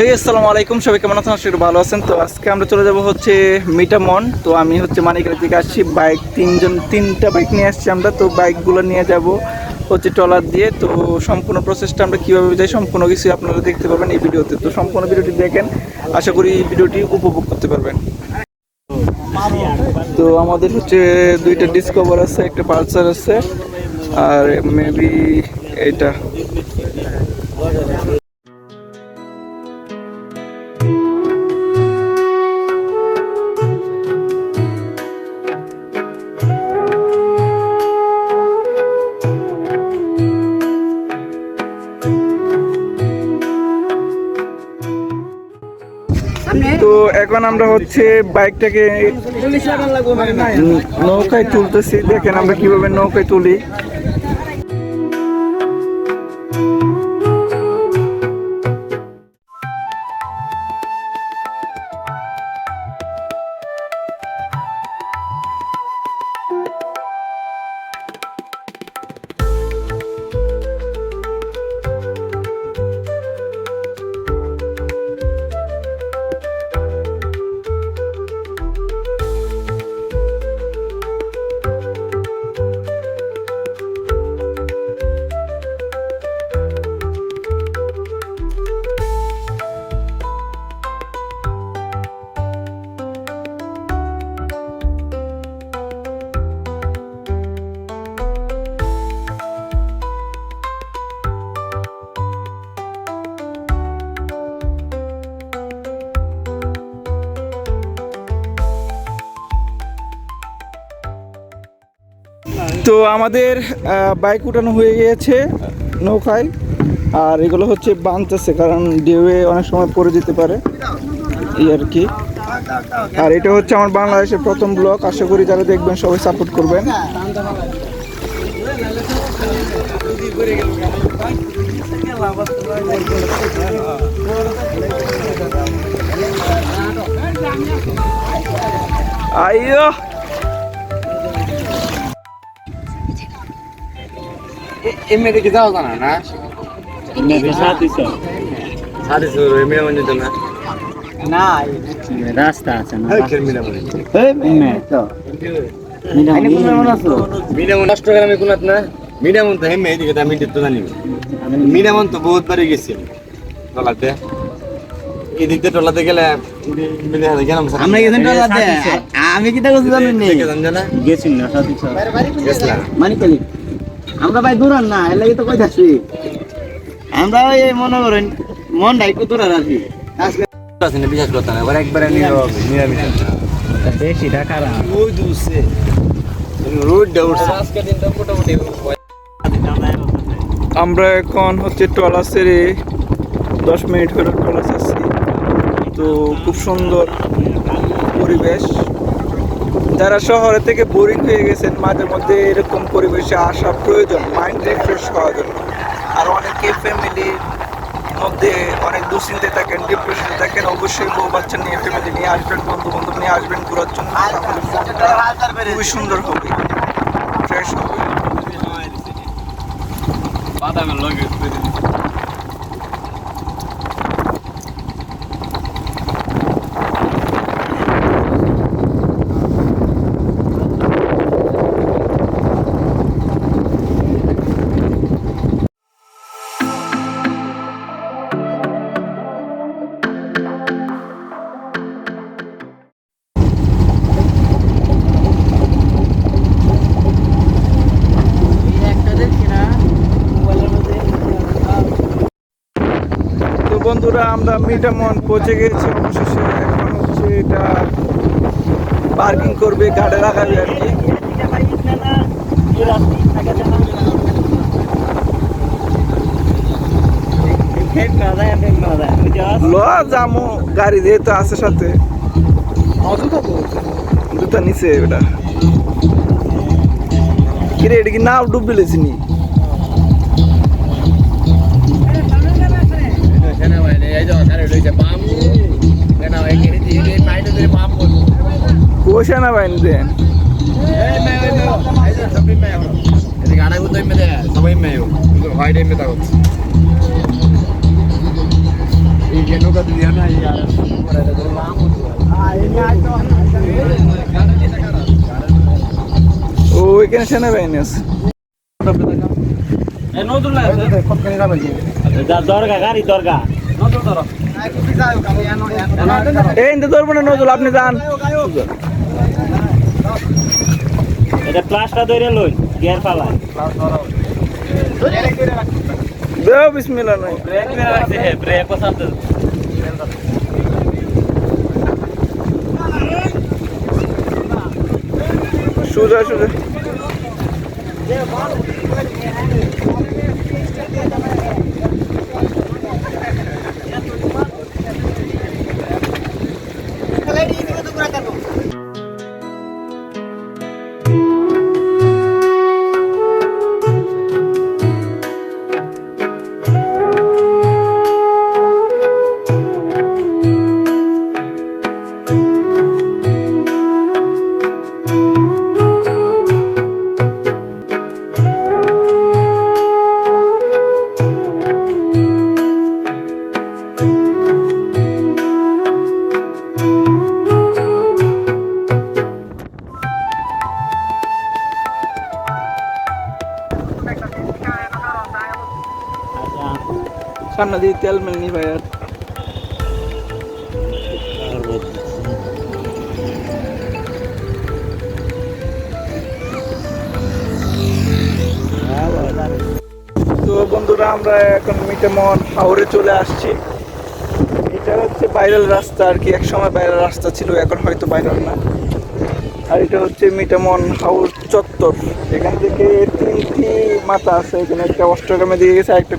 হে আসসালামু আলাইকুম। সবাই কেমন আছেন? করি ভালো আছেন। তো আজকে আমরা চলে যাব হচ্ছে মিটামন। তো আমি হচ্ছে মানিকের দিকে আসছি। বাইক তিনজন, তিনটা বাইক নিয়ে আসছি আমরা। তো বাইকগুলো নিয়ে যাব হচ্ছে ট্রলার দিয়ে। তো সম্পূর্ণ প্রসেসটা আমরা কীভাবে যাই সম্পূর্ণ কিছু আপনারা দেখতে পাবেন এই ভিডিওতে। তো সম্পূর্ণ ভিডিওটি দেখেন। আশা করি এই ভিডিওটি উপভোগ করতে পারবেন। তো আমাদের হচ্ছে দুইটা ডিসকভার আছে, একটা পালসার আছে, আর মেবি এটা। এখন আমরা হচ্ছে বাইকটাকে নৌকায় তুলতেছি। দেখেন আমরা কীভাবে নৌকায় তুলি। তো আমাদের বাইক উঠানো হয়ে গিয়েছে নৌকায়। আর এগুলো হচ্ছে বাঁধতেছে কারণ ঢেউয়ে অনেক সময় পড়ে যেতে পারে। এই আর কি। আর এটা হচ্ছে আমার বাংলাদেশের প্রথম ব্লগ আশা করি যারা দেখবেন সবাই সাপোর্ট করবেন। আইয়ো! এমনি দেখে যাও জানা না সাথে মন্দির তো না। রাস্তা আছে না মিনা এমনি তো। মিনা মিনা মন তো হেমে এদিকে আমি তো জানি। মিনা মন তো বহুত বারে গেছি। টলাতে। এদিক দিয়ে টলাতে গেলে গেলাম আমরা গেছেন টলাতে। আমি কি দেখছি জানেন গেছি না? মানে আমরা ভাই দূরান না এর লাগি তো কইতাছি। আমরা এই মনে করেন মন ডাই কত দূর আছি আজকে আছে না বিশ্বাস করতে না এবার একবারে নিরামিষ। বেশি ঢাকার ওই দুসে রোড ডাউটছে আজকে দিনটা মোটামুটি আমরা এখন হচ্ছে ট্রলার সেরে দশ মিনিট হলো ট্রলার আসছি। তো খুব সুন্দর পরিবেশ। যারা শহরে থেকে বোরিং হয়ে গেছেন, মাঝে মধ্যে এরকম পরিবেশে আসা প্রয়োজন মাইন্ড রিফ্রেশ হওয়ার জন্য। আর অনেকে ফ্যামিলির মধ্যে অনেক দুশ্চিন্তায় থাকেন ডিপ্রেশনে থাকেন, অবশ্যই বউ বাচ্চা নিয়ে ফ্যামিলি নিয়ে আসবেন বন্ধু বান্ধব নিয়ে আসবেন, ঘোরার জন্য। খুবই সুন্দর হবে ফ্রেশ হবে। বাদামের লগে আমরা মিটামন পৌঁছে গেছি অবশেষে। এখন হচ্ছে এটা পার্কিং করবে গাড়ি রাখাবে আর কি। যামো, গাড়ি দিয়ে তো আছে সাথে। নিচে ওটা কি নাও কোষা না বাইন দেন সবাই মেয়ে হোয়াইট এমনি তা হচ্ছে। এই যে নৌকা ও এখানে সেনাবাহিনী আছে। দরগা গাড়ি দরগা। এই ধরবো না নজরুল আপনি যান। এটা প্লাসটা ধরে লই গিয়ার পালা দেও বিসমিল্লাহ নাই। ব্রেক মেরে রাখছে হে ব্রেক বসাতে সোজা সোজা। সামনে দিয়ে তেল মেলনি ভাই আর। তো বন্ধুরা, আমরা এখন মিটেমন হাওড়ে চলে আসছি। এটা হচ্ছে ভাইরাল রাস্তা আর কি এক সময় ভাইরাল রাস্তা ছিল, এখন হয়তো ভাইরাল না। আর এটা হচ্ছে মিটামন হাউস চত্বর। এখান থেকে তিনটি মাথা আছে, এখানে একটা অষ্টগ্রামে দিয়ে গেছে একটা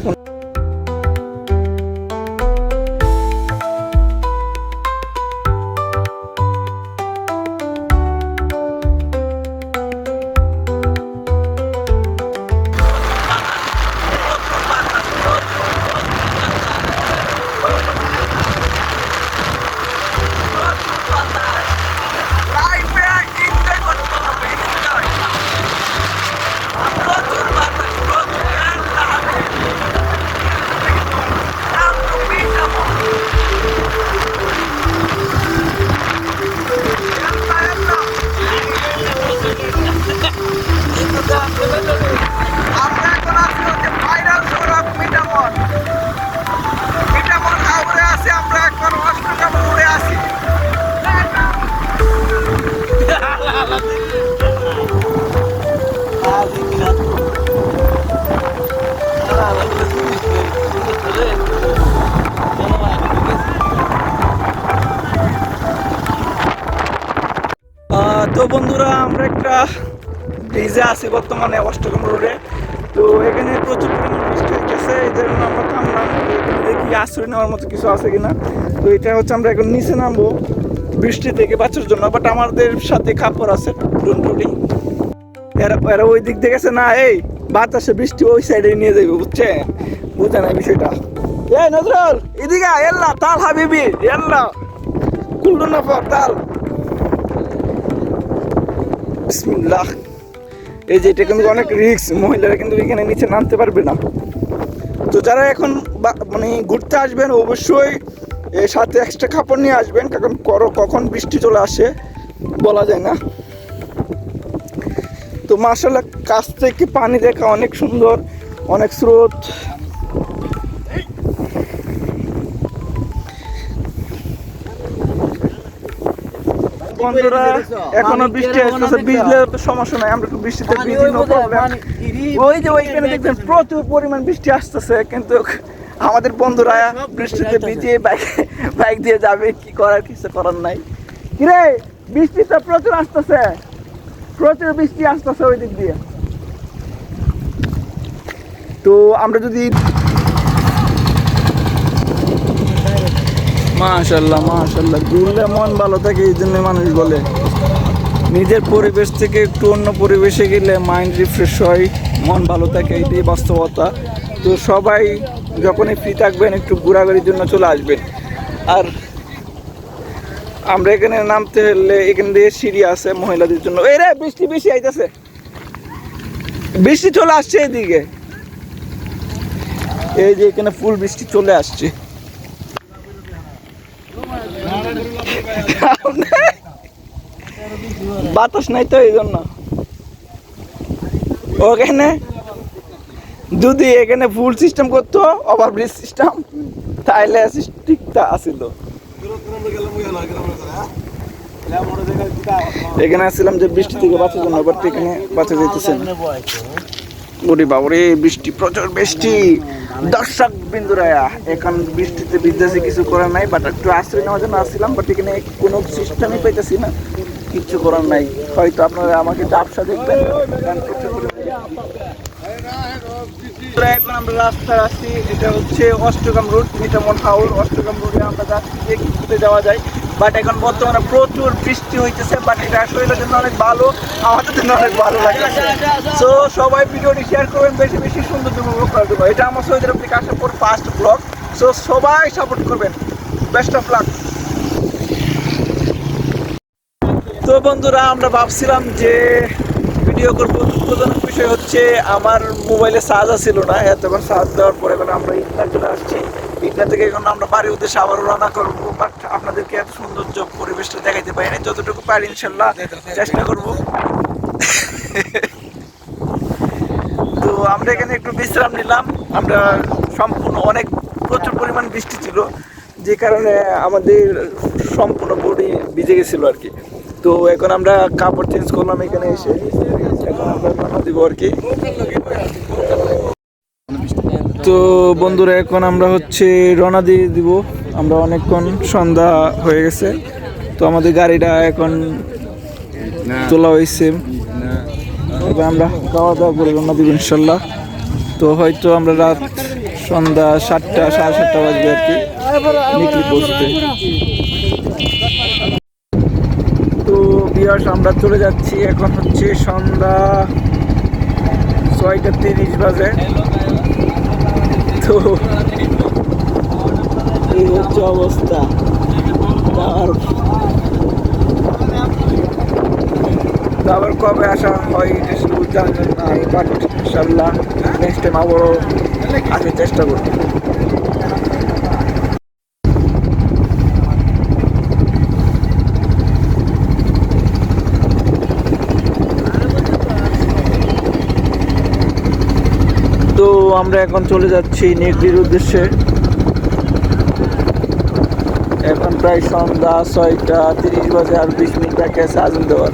একটা ব্রিজে আছি বর্তমানে অষ্টগ্রাম রোডে তো এখানে প্রচুর পরিমাণ বৃষ্টি হচ্ছে এই জন্য আমরা থামলাম। দেখি আশ্রয় নেওয়ার মতো কিছু আছে কিনা। তো এটা হচ্ছে আমরা এখন নিচে নামবো বৃষ্টি থেকে বাঁচার জন্য বাট আমাদের সাথে কাপড় আছে টুনটুনি এরা এরা ওই দিক দিয়ে গেছে, না, এই বাতাসে বৃষ্টি ওই সাইডে নিয়ে যাবে বুঝছে বুঝে না বিষয়টা। এই নজরুল, এদিকে এল্লা, তাল হাবিবি, এল্লা। কুল্লু নফর তাল। বিসমিল্লাহ। এই যে এটা কিন্তু অনেক রিস্ক মহিলারা কিন্তু এখানে নিচে নামতে পারবে না। তো যারা এখন মানে ঘুরতে আসবেন, অবশ্যই এর সাথে এক্সট্রা কাপড় নিয়ে আসবেন, কারণ করো কখন বৃষ্টি চলে আসে, বলা যায় না। তো মার্শাল্লাহ কাছ থেকে পানি দেখা অনেক সুন্দর, অনেক স্রোত। বন্ধুরা এখনও বৃষ্টি আসতেছে ভিজলে তো সমস্যা নাই আমরা তো বৃষ্টিতে ভিজি problem। ওই যে ওইখানে দেখবেন প্রচুর পরিমাণ বৃষ্টি আসতেছে কিন্তু আমাদের বন্ধুরা বৃষ্টিতে ভিজিয়ে বাইক বাইক দিয়ে যাবে কি করার কিছু করার নাই। কিরে বৃষ্টি তো প্রচুর আসতেছে প্রচুর বৃষ্টি আসতেছে ওই দিক দিয়ে। তো আমরা যদি মাশাল্লাহ মাশাল্লাহ ঘুরলে মন ভালো থাকে, এই জন্য মানুষ বলে। নিজের পরিবেশ থেকে একটু অন্য পরিবেশে গেলে মাইন্ড রিফ্রেশ হয়, মন ভালো থাকে, এটাই বাস্তবতা। তো সবাই যখনই ফ্রি থাকবেন, একটু ঘোরাঘুরির জন্য চলে আসবেন। আর আমরা এখানে নামতে হলে এখান দিয়ে সিঁড়ি আছে মহিলাদের জন্য। এই রে, বৃষ্টি বেশি আইতেছে। বৃষ্টি চলে আসছে এদিকে। এই যে এখানে ফুল বৃষ্টি চলে আসছে। বাতাস নাই তো এই জন্য। ওখানে যদি এখানে ফুল সিস্টেম করতো ওভার ব্রিজ সিস্টেম তাহলে ঠিকঠাক আসিল এখানে আসছিলাম যে বৃষ্টি থেকে বাঁচার জন্য বাট এখানে বাঁচা যাইতেছে না। ওরে বাবরে, বৃষ্টি, প্রচুর বৃষ্টি। দর্শক বিন্দুরা, এখন বৃষ্টিতে বিদ্যাসে কিছু করার নাই বাট একটু আশ্রয় নেওয়ার জন্য আসছিলাম বাট এখানে কোনো সিস্টেমই পাইতেছি না কিচ্ছু করার নাই। হয়তো আপনারা আমাকে ডাবসা দেখবেন। এখন আমরা রাস্তায় আছি, এটা হচ্ছে অষ্টগ্রাম রোড মিটামন হাউল অষ্টগ্রাম রোডে আমরা যাচ্ছি ঘুরতে যাওয়া যায়। বাট এখন বর্তমানে প্রচুর বৃষ্টি হইতেছে বাট এটা শরীরের জন্য অনেক ভালো, আমাদের জন্য অনেক ভালো লাগছে তো সবাই ভিডিওটি শেয়ার করবেন, বেশি বেশি সুন্দর উপভোগ করার জন্য এটা আমার সৌদি থেকে আসার পর ফার্স্ট ব্লগ সো সবাই সাপোর্ট করবেন। বেস্ট অফ লাক তো বন্ধুরা, আমরা ভাবছিলাম যে ভিডিও করব। দুঃখজনক বিষয় হচ্ছে, আমার মোবাইলে চার্জ ছিল না। এতক্ষণ চার্জ দেওয়ার পরে এখন আমরা চলে আসছি। ইটনা থেকে এখন আমরা বাড়ির উদ্দেশ্যে আবার রওনা করব বাট আপনাদেরকে এত সৌন্দর্য পরিবেশটা দেখাইতে পারি না যতটুকু পারি ইনশাল্লাহ চেষ্টা করব। তো আমরা এখানে একটু বিশ্রাম নিলাম। আমরা সম্পূর্ণ অনেক প্রচুর পরিমাণ বৃষ্টি ছিল, যে কারণে আমাদের সম্পূর্ণ বডি ভিজে গেছিল আর কি। তো এখন আমরা কাপড় চেঞ্জ করলাম এখানে এসে। এখন আমরা দিব আর কি। তো বন্ধুরা এখন আমরা হচ্ছে রওনা দিয়ে দিব। আমরা অনেকক্ষণ সন্ধ্যা হয়ে গেছে। তো আমাদের গাড়িটা এখন তোলা হয়েছে। এবার আমরা খাওয়া দাওয়া করে রওনা দিব ইনশাল্লাহ। তো হয়তো আমরা রাত সন্ধ্যা সাতটা সাড়ে সাতটা বাজবে আর কি। নিকলি পৌঁছতে তো বিয়াস আমরা চলে যাচ্ছি। এখন হচ্ছে সন্ধ্যা ছয়টা তিরিশ বাজে। এই হচ্ছে অবস্থা। আবার কবে আসা হয় জানেন না বাট ইনশাল্লাহ নেক্সট টাইম আবারও আসার চেষ্টা করব তো আমরা এখন চলে যাচ্ছি নেগরির উদ্দেশ্যে। এখন প্রায় সন্ধ্যা ছয়টা তিরিশ বাজে আর বিশ মিনিট বাকি আছে আজম দেওয়ার।